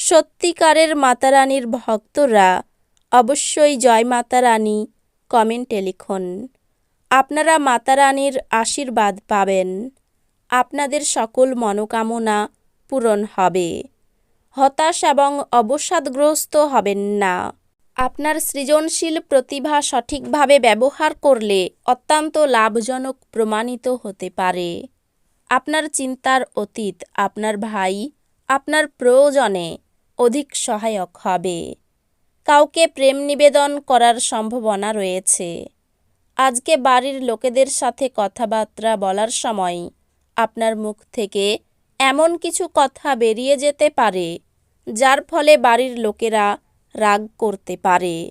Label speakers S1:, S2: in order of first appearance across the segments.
S1: সত্যিকারের মাতারানীর ভক্তরা অবশ্যই জয় মাতারানী কমেন্টে লিখুন। আপনারা মাতারানীর আশীর্বাদ পাবেন। আপনাদের সকল মনোকামনা পূরণ হবে। হতাশ এবং অবসাদগ্রস্ত হবেন না। আপনার সৃজনশীল প্রতিভা সঠিকভাবে ব্যবহার করলে অত্যন্ত লাভজনক প্রমাণিত হতে পারে। আপনার চিন্তার অতীত, আপনার ভাই, আপনার প্রয়োজনে অধিক সহায়ক হবে। কাউকে প্রেম নিবেদন করার সম্ভাবনা রয়েছে। আজকে বাড়ির লোকেদের সাথে কথাবার্তা বলার সময় আপনার মুখ থেকে এমন কিছু কথা বেরিয়ে যেতে পারে, যার ফলে বাড়ির লোকেরা রাগ করতে পারে।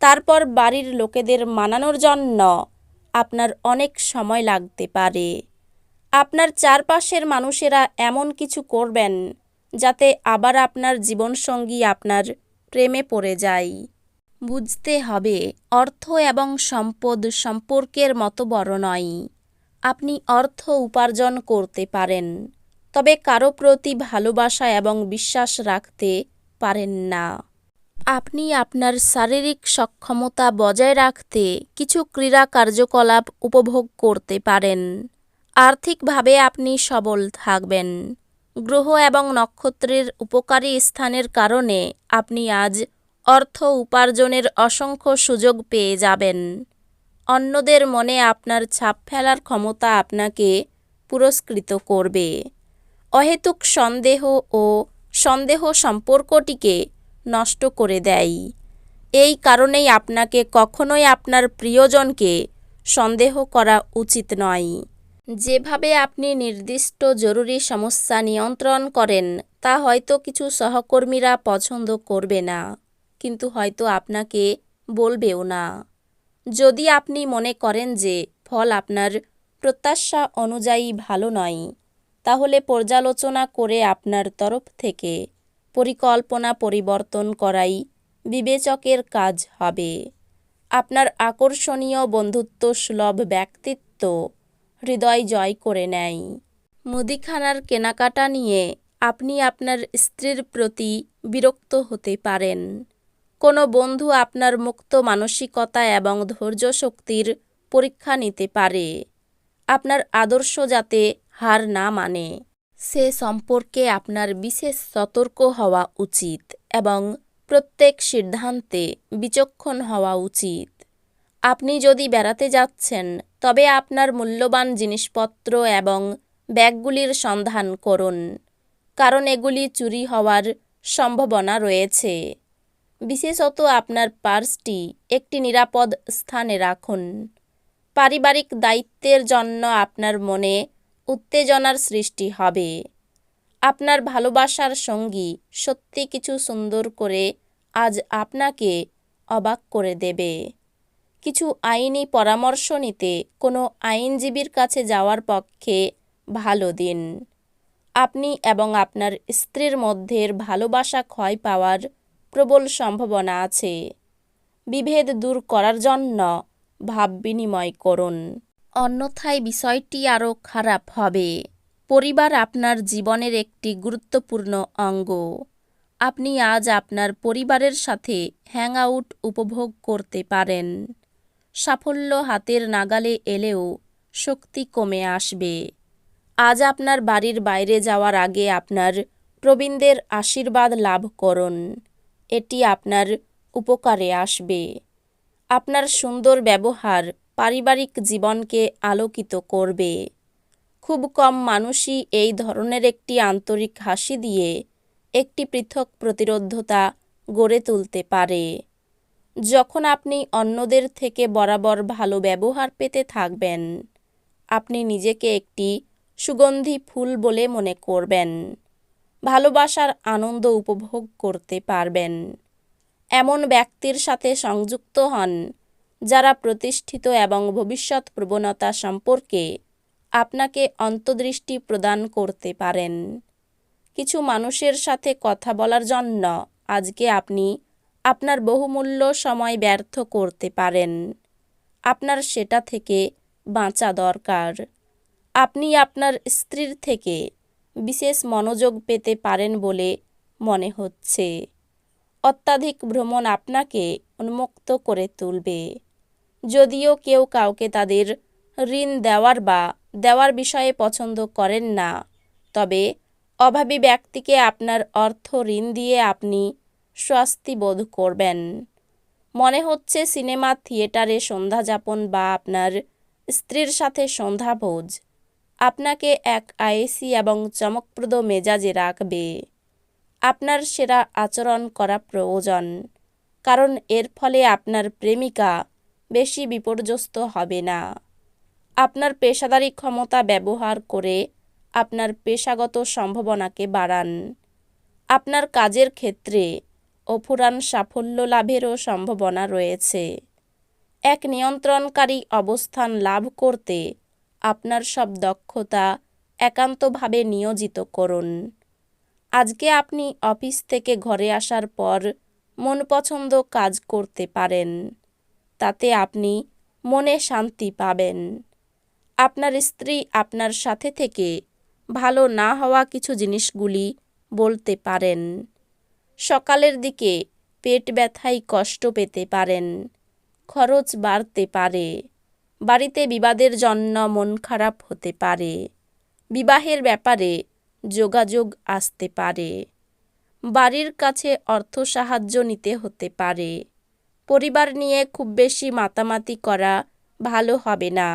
S1: তারপর বাড়ির লোকেদের মানানোর জন্য আপনার অনেক সময় লাগতে পারে। আপনার চারপাশের মানুষেরা এমন কিছু করবেন যাতে আবার আপনার জীবনসঙ্গী আপনার প্রেমে পড়ে যায়। বুঝতে হবে, অর্থ এবং সম্পদ সম্পর্কের মতো বড় নয়। আপনি অর্থ উপার্জন করতে পারেন, তবে কারও প্রতি ভালোবাসা এবং বিশ্বাস রাখতে পারেন না। আপনি আপনার শারীরিক সক্ষমতা বজায় রাখতে কিছু ক্রীড়া কার্যকলাপ উপভোগ করতে পারেন। আর্থিকভাবে আপনি সবল থাকবেন। গ্রহ এবং নক্ষত্রের উপকারী স্থানের কারণে আপনি আজ অর্থ উপার্জনের অসংখ্য সুযোগ পেয়ে যাবেন। অন্যদের মনে আপনার ছাপ ফেলার ক্ষমতা আপনাকে পুরস্কৃত করবে। অহেতুক সন্দেহ ও সন্দেহ সম্পর্কটিকে নষ্ট করে দেয়। এই কারণেই আপনাকে কখনোই আপনার প্রিয়জনকে সন্দেহ করা উচিত নয়। যেভাবে আপনি নির্দিষ্ট জরুরি সমস্যা নিয়ন্ত্রণ করেন, তা হয়তো কিছু সহকর্মীরা পছন্দ করবে না। কিন্তু হয়তো আপনাকে বলবেও না। যদি আপনি মনে করেন যে ফল আপনার প্রত্যাশা অনুযায়ী ভালো নয়, তাহলে পর্যালোচনা করে আপনার তরফ থেকে পরিকল্পনা পরিবর্তন করাই বিবেচকের কাজ হবে। আপনার আকর্ষণীয় বন্ধুত্ব সুলভ ব্যক্তিত্ব হৃদয় জয় করে নেয়। মুদিখানার কেনাকাটা নিয়ে আপনি আপনার স্ত্রীর প্রতি বিরক্ত হতে পারেন। কোনো বন্ধু আপনার মুক্ত মানসিকতা এবং ধৈর্য শক্তির পরীক্ষা নিতে পারে। আপনার আদর্শ যাতে হার না মানে সে সম্পর্কে আপনার বিশেষ সতর্ক হওয়া উচিত এবং প্রত্যেক সিদ্ধান্তে বিচক্ষণ হওয়া উচিত। আপনি যদি বেড়াতে যাচ্ছেন তবে আপনার মূল্যবান জিনিসপত্র এবং ব্যাগগুলির সন্ধান করুন, কারণ এগুলি চুরি হওয়ার সম্ভাবনা রয়েছে। বিশেষত আপনার পার্সটি একটি নিরাপদ স্থানে রাখুন। পারিবারিক দায়িত্বের জন্য আপনার মনে উত্তেজনার সৃষ্টি হবে। আপনার ভালোবাসার সঙ্গী সত্যি কিছু সুন্দর করে আজ আপনাকে অবাক করে দেবে। কিছু আইনি পরামর্শ নিতে কোনো আইনজীবীর কাছে যাওয়ার পক্ষে ভালো দিন। আপনি এবং আপনার স্ত্রীর মধ্যের ভালোবাসা ক্ষয় পাওয়ার প্রবল সম্ভাবনা আছে। বিভেদ দূর করার জন্য ভাব বিনিময় করুন। অন্যথায় বিষয়টি আরও খারাপ হবে। পরিবার আপনার জীবনের একটি গুরুত্বপূর্ণ অঙ্গ। আপনি আজ আপনার পরিবারের সাথে হ্যাং আউট উপভোগ করতে পারেন। সাফল্য হাতের নাগালে এলেও শক্তি কমে আসবে। আজ আপনার বাড়ির বাইরে যাওয়ার আগে আপনার প্রবীণদের আশীর্বাদ লাভ করুন। এটি আপনার উপকারে আসবে। আপনার সুন্দর ব্যবহার পারিবারিক জীবনকে আলোকিত করবে। খুব কম মানুষই এই ধরনের একটি আন্তরিক হাসি দিয়ে একটি পৃথক প্রতিরোধতা গড়ে তুলতে পারে। যখন আপনি অন্যদের থেকে বরাবর ভালো ব্যবহার পেতে থাকবেন, আপনি নিজেকে একটি সুগন্ধি ফুল বলে মনে করবেন। ভালোবাসার আনন্দ উপভোগ করতে পারবেন। এমন ব্যক্তির সাথে সংযুক্ত হন যারা প্রতিষ্ঠিত এবং ভবিষ্যৎ প্রবণতা সম্পর্কে আপনাকে অন্তর্দৃষ্টি প্রদান করতে পারেন। কিছু মানুষের সাথে কথা বলার জন্য আজকে আপনি আপনার বহুমূল্য সময় ব্যর্থ করতে পারেন। আপনার সেটা থেকে বাঁচা দরকার। আপনি আপনার স্ত্রীর থেকে বিশেষ মনোযোগ পেতে পারেন বলে মনে হচ্ছে। অত্যাধিক ভ্রমণ আপনাকে উন্মুক্ত করে তুলবে। যদিও কেউ কাউকে তাদের ঋণ দেওয়ার বা দেওয়ার বিষয়ে পছন্দ করেন না, তবে অভাবী ব্যক্তিকে আপনার অর্থ ঋণ দিয়ে আপনি স্বস্তি বোধ করবেন। মনে হচ্ছে সিনেমা, থিয়েটারে সন্ধ্যা যাপন বা আপনার স্ত্রীর সাথে সন্ধ্যা ভোজ। আপনাকে এক আয়েসি এবং চমকপ্রদ মেজাজে রাখবে। আপনার সেরা আচরণ করা প্রয়োজন, কারণ এর ফলে আপনার প্রেমিকা বেশি বিপর্যস্ত হবে না। আপনার পেশাদারি ক্ষমতা ব্যবহার করে আপনার পেশাগত সম্ভাবনাকে বাড়ান। আপনার কাজের ক্ষেত্রে অফুরান সাফল্য লাভেরও সম্ভাবনা রয়েছে। এক নিয়ন্ত্রণকারী অবস্থান লাভ করতে আপনার সব দক্ষতা একান্তভাবে নিয়োজিত করুন। আজকে আপনি অফিস থেকে ঘরে আসার পর মন পছন্দ কাজ করতে পারেন। তাতে আপনি মনে শান্তি পাবেন। আপনার স্ত্রী আপনার সাথে থেকে ভালো না হওয়া কিছু জিনিসগুলি বলতে পারেন। সকালের দিকে পেট ব্যথায় কষ্ট পেতে পারেন, খরচ বাড়তে পারে, বাড়িতে বিবাদের জন্য মন খারাপ হতে পারে, বিবাহের ব্যাপারে যোগাযোগ আসতে পারে, বাড়ির কাছে অর্থ সাহায্য নিতে হতে পারে, পরিবার নিয়ে খুব বেশি মাতামাতি করা ভালো হবে না,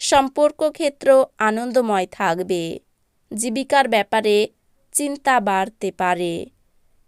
S1: সম্পর্ক ক্ষেত্র আনন্দময় থাকবে, জীবিকার ব্যাপারে চিন্তা বাড়তে পারে।